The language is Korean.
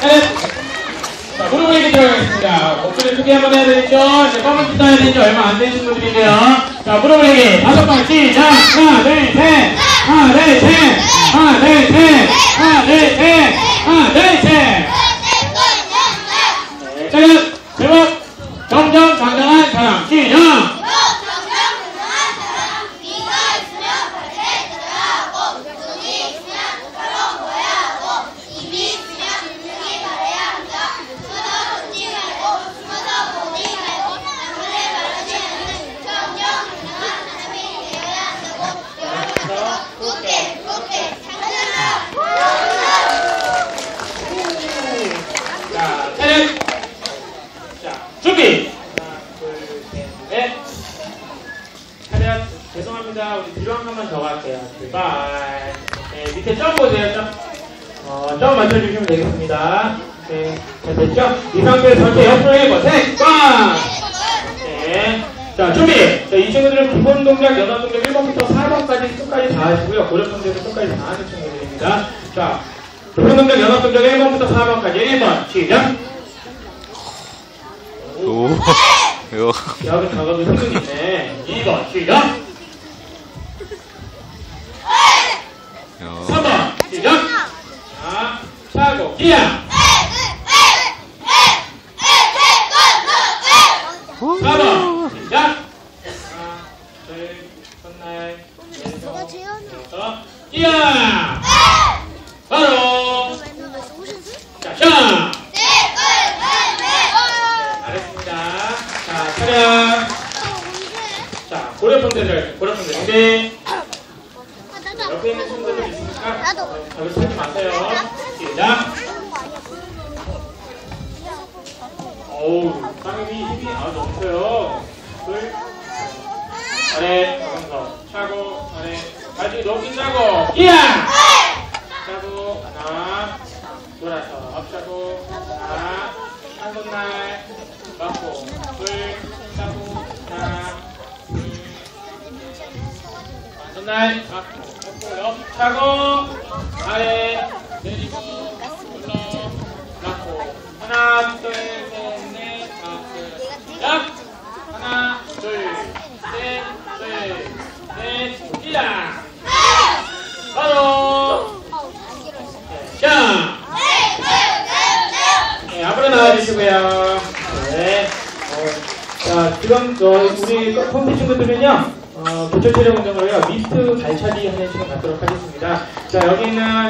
자, 무릎 올리기 들어가겠습니다. 목소리 크게 한번 해야 되겠죠? 이제 검은 티 해야 되지 얼마 안 되신 분들인데요. 자, 무릎 올리기 다섯 번 시작! 하나, 둘, 셋! 하나, 둘, 셋! 하나, 둘, 셋! 하나, 둘, 셋! 하나, 둘, 셋! 네, 차렷! 제목! 정정, 당당한 사람, 시작! 자, 차렷! 자, 준비! 하나, 둘, 셋, 넷. 차렷! 죄송합니다. 우리 뒤로 한 번만 더 갈게요. 출발. 네, 밑에 점 보세요, 점. 어, 점 맞춰주시면 되겠습니다. 네, 자, 됐죠? 이 상태에서 전체 옆으로 해보. 셋, 꽝! 네. 자, 준비! 자, 이 친구들은 기본 동작, 연합 동작 1번부터 4번까지 끝까지 다 하시고요. 고력 동작도 끝까지 다 하는 친구들입니다. 자, 기본 동작, 연합 동작 1번부터 4번까지 1번, 시작! 오, 이거 여기 작업이 성능 있네. 2번, 시작! 3번, 시작! 자, 차고, 기야! 4번, 시작! 하나, 둘, 첫날, 왼손, 여섯, 기야! 바로! 자, 샷! 잘했습니다. 자, 차렷! 자, 고려폰대를, 고려폰대 준비! 옆에 있는 친구들 있으니까 나도. 저기 찾지 마세요. 시작! 어우, 쌍엽이 힘이 아주 없어요. 둘, 아래, 가면서 차고, 아래, 다시 차고, 이야! 차고, 하나, 돌아서, 날, 잡고, 옆 차고, 아래, 내리고, 올라, 맞고, 하나, 둘, 셋, 넷, 다섯, 시작! 하나, 둘, 셋, 둘, 넷, 시작! 바로! 자! 네, 앞으로 나와주시고요. 네. 어, 자, 지금 저 우리 컴퓨터 친구들은요, 어, 교철체력 운동을요, 미스트 발차기 하는 시간 갖도록 하겠습니다. 자, 여기 있는